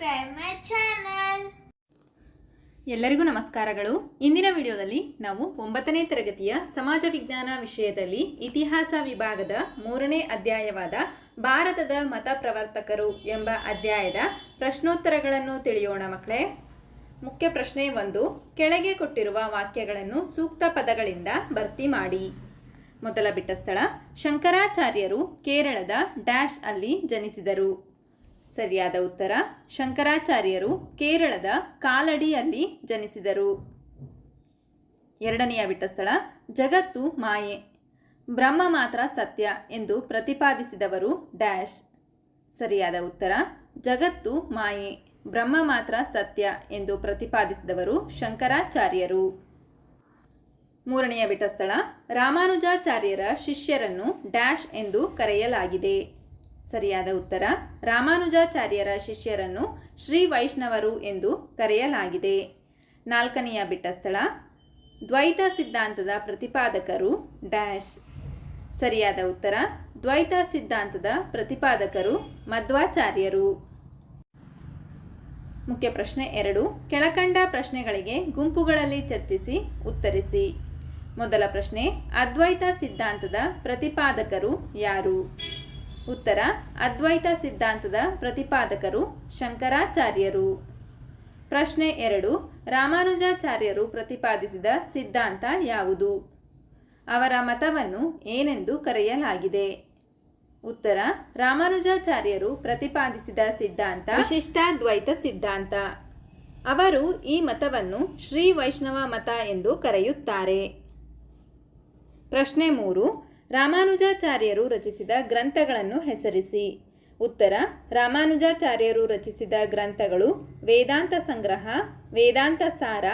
subscribe ಮೈ. ಎಲ್ಲರಿಗೂ ನಮಸ್ಕಾರಗಳು. ಇಂದಿನ ವಿಡಿಯೋದಲ್ಲಿ ನಾವು ಒಂಬತ್ತನೇ ತರಗತಿಯ ಸಮಾಜ ವಿಜ್ಞಾನ ವಿಷಯದಲ್ಲಿ ಇತಿಹಾಸ ವಿಭಾಗದ ಮೂರನೇ ಅಧ್ಯಾಯವಾದ ಭಾರತದ ಮತ ಪ್ರವರ್ತಕರು ಎಂಬ ಅಧ್ಯಾಯದ ಪ್ರಶ್ನೋತ್ತರಗಳನ್ನು ತಿಳಿಯೋಣ ಮಕ್ಕಳೇ. ಮುಖ್ಯ ಪ್ರಶ್ನೆ ಒಂದು, ಕೆಳಗೆ ಕೊಟ್ಟಿರುವ ವಾಕ್ಯಗಳನ್ನು ಸೂಕ್ತ ಪದಗಳಿಂದ ಭರ್ತಿ ಮಾಡಿ. ಮೊದಲ ಬಿಟ್ಟ ಸ್ಥಳ ಶಂಕರಾಚಾರ್ಯರು ಕೇರಳದ ಡ್ಯಾಶ್ ಅಲ್ಲಿ ಜನಿಸಿದರು. ಸರಿಯಾದ ಉತ್ತರ. ಶಂಕರಾಚಾರ್ಯರು ಕೇರಳದ ಕಾಲಡಿಯಲ್ಲಿ ಜನಿಸಿದರು. ಎರಡನೆಯ ಬಿಟ್ಟ ಸ್ಥಳ ಜಗತ್ತು ಮಾಯೆ. ಬ್ರಹ್ಮ ಮಾತ್ರ ಸತ್ಯ ಎಂದು ಪ್ರತಿಪಾದಿಸಿದವರು ಡ್ಯಾಶ್. ಸರಿಯಾದ ಉತ್ತರ, ಜಗತ್ತು ಮಾಯೆ. ಬ್ರಹ್ಮ ಮಾತ್ರ ಸತ್ಯ ಎಂದು ಪ್ರತಿಪಾದಿಸಿದವರು ಶಂಕರಾಚಾರ್ಯರು. ಮೂರನೆಯ ಬಿಟ್ಟ ಸ್ಥಳ ರಾಮಾನುಜಾಚಾರ್ಯರ ಶಿಷ್ಯರನ್ನು ಡ್ಯಾಶ್ ಎಂದು ಕರೆಯಲಾಗಿದೆ. ಸರಿಯಾದ ಉತ್ತರ, ರಾಮಾನುಜಾಚಾರ್ಯರ ಶಿಷ್ಯರನ್ನು ಶ್ರೀ ವೈಷ್ಣವರು ಎಂದು ಕರೆಯಲಾಗಿದೆ. ನಾಲ್ಕನೆಯ ಬಿಟ್ಟ ಸ್ಥಳ, ದ್ವೈತ ಸಿದ್ಧಾಂತದ ಪ್ರತಿಪಾದಕರು ಡ್ಯಾಶ್. ಸರಿಯಾದ ಉತ್ತರ, ದ್ವೈತ ಸಿದ್ಧಾಂತದ ಪ್ರತಿಪಾದಕರು ಮಧ್ವಾಚಾರ್ಯರು. ಮುಖ್ಯ ಪ್ರಶ್ನೆ ಎರಡು, ಕೆಳಕಂಡ ಪ್ರಶ್ನೆಗಳಿಗೆ ಗುಂಪುಗಳಲ್ಲಿ ಚರ್ಚಿಸಿ ಉತ್ತರಿಸಿ. ಮೊದಲ ಪ್ರಶ್ನೆ, ಅದ್ವೈತ ಸಿದ್ಧಾಂತದ ಪ್ರತಿಪಾದಕರು ಯಾರು? ಉತ್ತರ, ಅದ್ವೈತ ಸಿದ್ಧಾಂತದ ಪ್ರತಿಪಾದಕರು ಶಂಕರಾಚಾರ್ಯರು. ಪ್ರಶ್ನೆ ಎರಡು, ರಾಮಾನುಜಾಚಾರ್ಯರು ಪ್ರತಿಪಾದಿಸಿದ ಸಿದ್ಧಾಂತ ಯಾವುದು? ಅವರ ಮತವನ್ನು ಏನೆಂದು ಕರೆಯಲಾಗಿದೆ? ಉತ್ತರ, ರಾಮಾನುಜಾಚಾರ್ಯರು ಪ್ರತಿಪಾದಿಸಿದ ಸಿದ್ಧಾಂತ ವಿಶಿಷ್ಟಾದ್ವೈತ ಸಿದ್ಧಾಂತ. ಅವರು ಈ ಮತವನ್ನು ಶ್ರೀ ವೈಷ್ಣವ ಮತ ಎಂದು ಕರೆಯುತ್ತಾರೆ. ಪ್ರಶ್ನೆ ಮೂರು ರಾಮಾನುಜಾಚಾರ್ಯರು ರಚಿಸಿದ ಗ್ರಂಥಗಳನ್ನು ಹೆಸರಿಸಿ. ಉತ್ತರ, ರಾಮಾನುಜಾಚಾರ್ಯರು ರಚಿಸಿದ ಗ್ರಂಥಗಳು ವೇದಾಂತ ಸಂಗ್ರಹ, ವೇದಾಂತ ಸಾರ,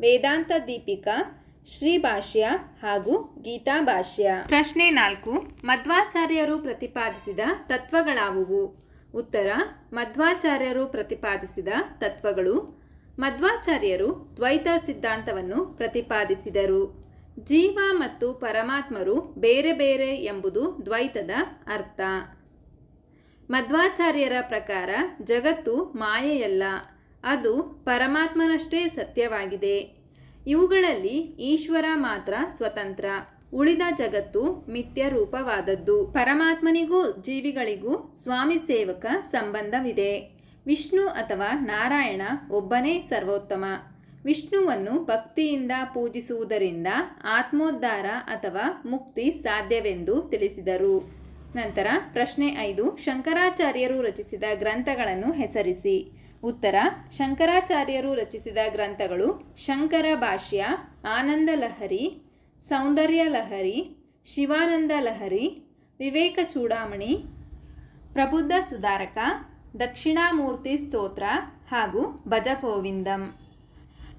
ವೇದಾಂತ ದೀಪಿಕಾ, ಶ್ರೀಭಾಷ್ಯ ಹಾಗೂ ಗೀತಾ ಭಾಷ್ಯ ಪ್ರಶ್ನೆ ನಾಲ್ಕು, ಮಧ್ವಾಚಾರ್ಯರು ಪ್ರತಿಪಾದಿಸಿದ ತತ್ವಗಳಾವುವು? ಉತ್ತರ, ಮಧ್ವಾಚಾರ್ಯರು ಪ್ರತಿಪಾದಿಸಿದ ತತ್ವಗಳು ಮಧ್ವಾಚಾರ್ಯರು ದ್ವೈತ ಸಿದ್ಧಾಂತವನ್ನು ಪ್ರತಿಪಾದಿಸಿದರು. ಜೀವ ಮತ್ತು ಪರಮಾತ್ಮರು ಬೇರೆ ಬೇರೆ ಎಂಬುದು ದ್ವೈತದ ಅರ್ಥ. ಮಧ್ವಾಚಾರ್ಯರ ಪ್ರಕಾರ ಜಗತ್ತು ಮಾಯೆಯಲ್ಲ, ಅದು ಪರಮಾತ್ಮನಷ್ಟೇ ಸತ್ಯವಾಗಿದೆ. ಇವುಗಳಲ್ಲಿ ಈಶ್ವರ ಮಾತ್ರ ಸ್ವತಂತ್ರ, ಉಳಿದ ಜಗತ್ತು ಮಿಥ್ಯ ರೂಪವಾದದ್ದು. ಪರಮಾತ್ಮನಿಗೂ ಜೀವಿಗಳಿಗೂ ಸ್ವಾಮಿ ಸೇವಕ ಸಂಬಂಧವಿದೆ. ವಿಷ್ಣು ಅಥವಾ ನಾರಾಯಣ ಒಬ್ಬನೇ ಸರ್ವೋತ್ತಮ. ವಿಷ್ಣುವನ್ನು ಭಕ್ತಿಯಿಂದ ಪೂಜಿಸುವುದರಿಂದ ಆತ್ಮೋದ್ಧಾರ ಅಥವಾ ಮುಕ್ತಿ ಸಾಧ್ಯವೆಂದು ತಿಳಿಸಿದರು. ನಂತರ ಪ್ರಶ್ನೆ ಐದು, ಶಂಕರಾಚಾರ್ಯರು ರಚಿಸಿದ ಗ್ರಂಥಗಳನ್ನು ಹೆಸರಿಸಿ. ಉತ್ತರ, ಶಂಕರಾಚಾರ್ಯರು ರಚಿಸಿದ ಗ್ರಂಥಗಳು ಶಂಕರ ಭಾಷ್ಯ, ಆನಂದ ಲಹರಿ, ಸೌಂದರ್ಯ ಲಹರಿ, ಶಿವಾನಂದ ಲಹರಿ, ವಿವೇಕ ಚೂಡಾಮಣಿ, ಪ್ರಬುದ್ಧ ಸುಧಾರಕ, ದಕ್ಷಿಣಾಮೂರ್ತಿ ಸ್ತೋತ್ರ ಹಾಗೂ ಭಜಗೋವಿಂದಂ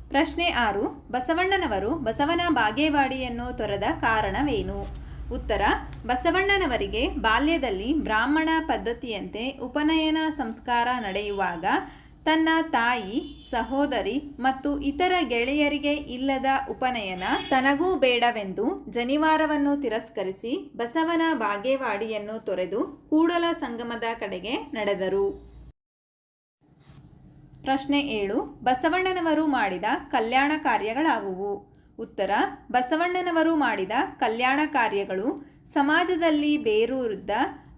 ಪ್ರಶ್ನೆ ಆರು, ಬಸವಣ್ಣನವರು ಬಸವನ ಬಾಗೇವಾಡಿಯನ್ನು ತೊರೆದ ಕಾರಣವೇನು? ಉತ್ತರ, ಬಸವಣ್ಣನವರಿಗೆ ಬಾಲ್ಯದಲ್ಲಿ ಬ್ರಾಹ್ಮಣ ಪದ್ಧತಿಯಂತೆ ಉಪನಯನ ಸಂಸ್ಕಾರ ನಡೆಯುವಾಗ ತನ್ನ ತಾಯಿ, ಸಹೋದರಿ ಮತ್ತು ಇತರ ಗೆಳೆಯರಿಗೆ ಇಲ್ಲದ ಉಪನಯನ ತನಗೂ ಬೇಡವೆಂದು ಜನಿವಾರವನ್ನು ತಿರಸ್ಕರಿಸಿ ಬಸವನ ಬಾಗೇವಾಡಿಯನ್ನು ತೊರೆದು ಕೂಡಲ ಸಂಗಮದ ಕಡೆಗೆ ನಡೆದರು. ಪ್ರಶ್ನೆ ಏಳು, ಬಸವಣ್ಣನವರು ಮಾಡಿದ ಕಲ್ಯಾಣ ಕಾರ್ಯಗಳಾವುವು? ಉತ್ತರ, ಬಸವಣ್ಣನವರು ಮಾಡಿದ ಕಲ್ಯಾಣ ಕಾರ್ಯಗಳು ಸಮಾಜದಲ್ಲಿ ಬೇರೂರಿದ್ದ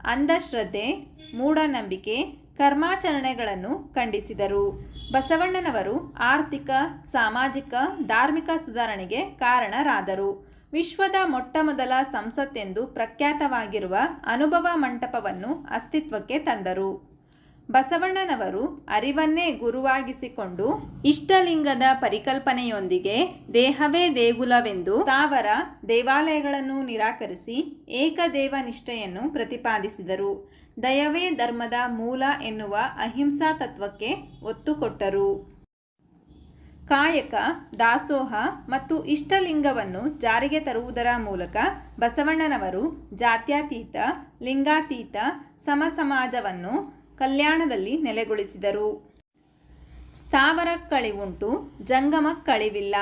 ಅಂಧಶ್ರದ್ಧೆ, ಮೂಢನಂಬಿಕೆ, ಕರ್ಮಾಚರಣೆಗಳನ್ನು ಖಂಡಿಸಿದರು. ಬಸವಣ್ಣನವರು ಆರ್ಥಿಕ, ಸಾಮಾಜಿಕ, ಧಾರ್ಮಿಕ ಸುಧಾರಣೆಗೆ ಕಾರಣರಾದರು. ವಿಶ್ವದ ಮೊಟ್ಟಮೊದಲ ಸಂಸತ್ತೆಂದು ಪ್ರಖ್ಯಾತವಾಗಿರುವ ಅನುಭವ ಮಂಟಪವನ್ನು ಅಸ್ತಿತ್ವಕ್ಕೆ ತಂದರು. ಬಸವಣ್ಣನವರು ಅರಿವನ್ನೇ ಗುರುವಾಗಿಸಿಕೊಂಡು ಇಷ್ಟಲಿಂಗದ ಪರಿಕಲ್ಪನೆಯೊಂದಿಗೆ ದೇಹವೇ ದೇಗುಲವೆಂದು ತಾವರ ದೇವಾಲಯಗಳನ್ನು ನಿರಾಕರಿಸಿ ಏಕದೇವ ನಿಷ್ಠೆಯನ್ನು ಪ್ರತಿಪಾದಿಸಿದರು. ದಯವೇ ಧರ್ಮದ ಮೂಲ ಎನ್ನುವ ಅಹಿಂಸಾ ತತ್ವಕ್ಕೆ ಒತ್ತು ಕೊಟ್ಟರು. ಕಾಯಕ, ದಾಸೋಹ ಮತ್ತು ಇಷ್ಟಲಿಂಗವನ್ನು ಜಾರಿಗೆ ತರುವುದರ ಮೂಲಕ ಬಸವಣ್ಣನವರು ಜಾತ್ಯಾತೀತ, ಲಿಂಗಾತೀತ, ಸಮಸಮಾಜವನ್ನು ಕಲ್ಯಾಣದಲ್ಲಿ ನೆಲೆಗೊಳಿಸಿದರು. ಸ್ಥಾವರ ಕಳಿವುಂಟು, ಜಂಗಮ ಕಳಿವಿಲ್ಲ.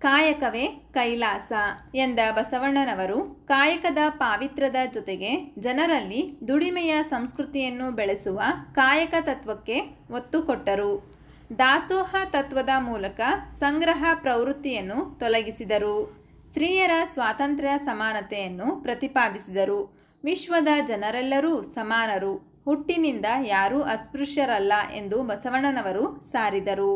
ಕಾಯಕವೇ ಕೈಲಾಸ ಎಂದ ಬಸವಣ್ಣನವರು ಕಾಯಕದ ಪಾವಿತ್ರದ ಜೊತೆಗೆ ಜನರಲ್ಲಿ ದುಡಿಮೆಯ ಸಂಸ್ಕೃತಿಯನ್ನು ಬೆಳೆಸುವ ಕಾಯಕ ತತ್ವಕ್ಕೆ ಒತ್ತು ಕೊಟ್ಟರು. ದಾಸೋಹ ತತ್ವದ ಮೂಲಕ ಸಂಗ್ರಹ ಪ್ರವೃತ್ತಿಯನ್ನು ತೊಲಗಿಸಿದರು. ಸ್ತ್ರೀಯರ ಸ್ವಾತಂತ್ರ್ಯ ಸಮಾನತೆಯನ್ನು ಪ್ರತಿಪಾದಿಸಿದರು. ವಿಶ್ವದ ಜನರೆಲ್ಲರೂ ಸಮಾನರು. ಹುಟ್ಟಿನಿಂದ ಯಾರೂ ಅಸ್ಪೃಶ್ಯರಲ್ಲ ಎಂದು ಬಸವಣ್ಣನವರು ಸಾರಿದರು.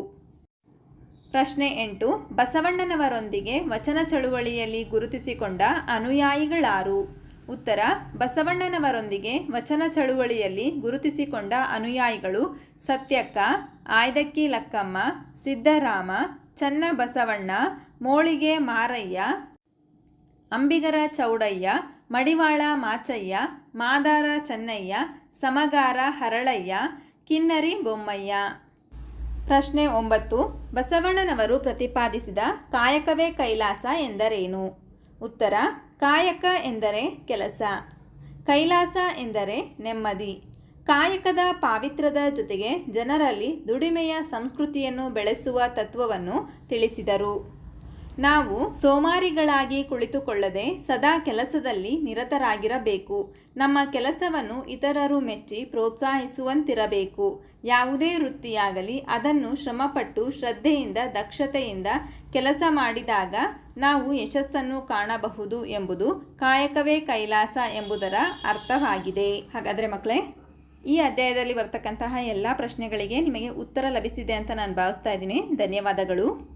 ಪ್ರಶ್ನೆ ಎಂಟು, ಬಸವಣ್ಣನವರೊಂದಿಗೆ ವಚನ ಚಳುವಳಿಯಲ್ಲಿ ಗುರುತಿಸಿಕೊಂಡ ಅನುಯಾಯಿಗಳಾರು? ಉತ್ತರ, ಬಸವಣ್ಣನವರೊಂದಿಗೆ ವಚನ ಚಳುವಳಿಯಲ್ಲಿ ಗುರುತಿಸಿಕೊಂಡ ಅನುಯಾಯಿಗಳು ಸತ್ಯಕ್ಕ, ಆಯ್ದಕ್ಕಿ ಲಕ್ಕಮ್ಮ, ಸಿದ್ದರಾಮ ಚನ್ನ ಬಸವಣ್ಣ ಮೋಳಿಗೆ ಮಾರಯ್ಯ, ಅಂಬಿಗರ ಚೌಡಯ್ಯ ಮಡಿವಾಳ ಮಾಚಯ್ಯ, ಮಾದಾರ ಚೆನ್ನಯ್ಯ, ಸಮಗಾರ ಹರಳಯ್ಯ, ಕಿನ್ನರಿ ಬೊಮ್ಮಯ್ಯ. ಪ್ರಶ್ನೆ ಒಂಬತ್ತು. ಬಸವಣ್ಣನವರು ಪ್ರತಿಪಾದಿಸಿದ ಕಾಯಕವೇ ಕೈಲಾಸ ಎಂದರೇನು? ಉತ್ತರ, ಕಾಯಕ ಎಂದರೆ ಕೆಲಸ, ಕೈಲಾಸ ಎಂದರೆ ನೆಮ್ಮದಿ. ಕಾಯಕದ ಪಾವಿತ್ರದ ಜೊತೆಗೆ ಜನರಲ್ಲಿ ದುಡಿಮೆಯ ಸಂಸ್ಕೃತಿಯನ್ನು ಬೆಳೆಸುವ ತತ್ವವನ್ನು ತಿಳಿಸಿದರು. ನಾವು ಸೋಮಾರಿಗಳಾಗಿ ಕುಳಿತುಕೊಳ್ಳದೆ ಸದಾ ಕೆಲಸದಲ್ಲಿ ನಿರತರಾಗಿರಬೇಕು. ನಮ್ಮ ಕೆಲಸವನ್ನು ಇತರರು ಮೆಚ್ಚಿ ಪ್ರೋತ್ಸಾಹಿಸುವಂತಿರಬೇಕು. ಯಾವುದೇ ವೃತ್ತಿಯಾಗಲಿ ಅದನ್ನು ಶ್ರಮಪಟ್ಟು ಶ್ರದ್ಧೆಯಿಂದ, ದಕ್ಷತೆಯಿಂದ ಕೆಲಸ ಮಾಡಿದಾಗ ನಾವು ಯಶಸ್ಸನ್ನು ಕಾಣಬಹುದು ಎಂಬುದು ಕಾಯಕವೇ ಕೈಲಾಸ ಎಂಬುದರ ಅರ್ಥವಾಗಿದೆ. ಹಾಗಾದರೆ ಮಕ್ಕಳೇ, ಈ ಅಧ್ಯಾಯದಲ್ಲಿ ಬರ್ತಕ್ಕಂತಹ ಎಲ್ಲ ಪ್ರಶ್ನೆಗಳಿಗೆ ನಿಮಗೆ ಉತ್ತರ ಲಭಿಸಿದೆ ಅಂತ ನಾನು ಭಾವಿಸ್ತಾ ಇದ್ದೀನಿ. ಧನ್ಯವಾದಗಳು.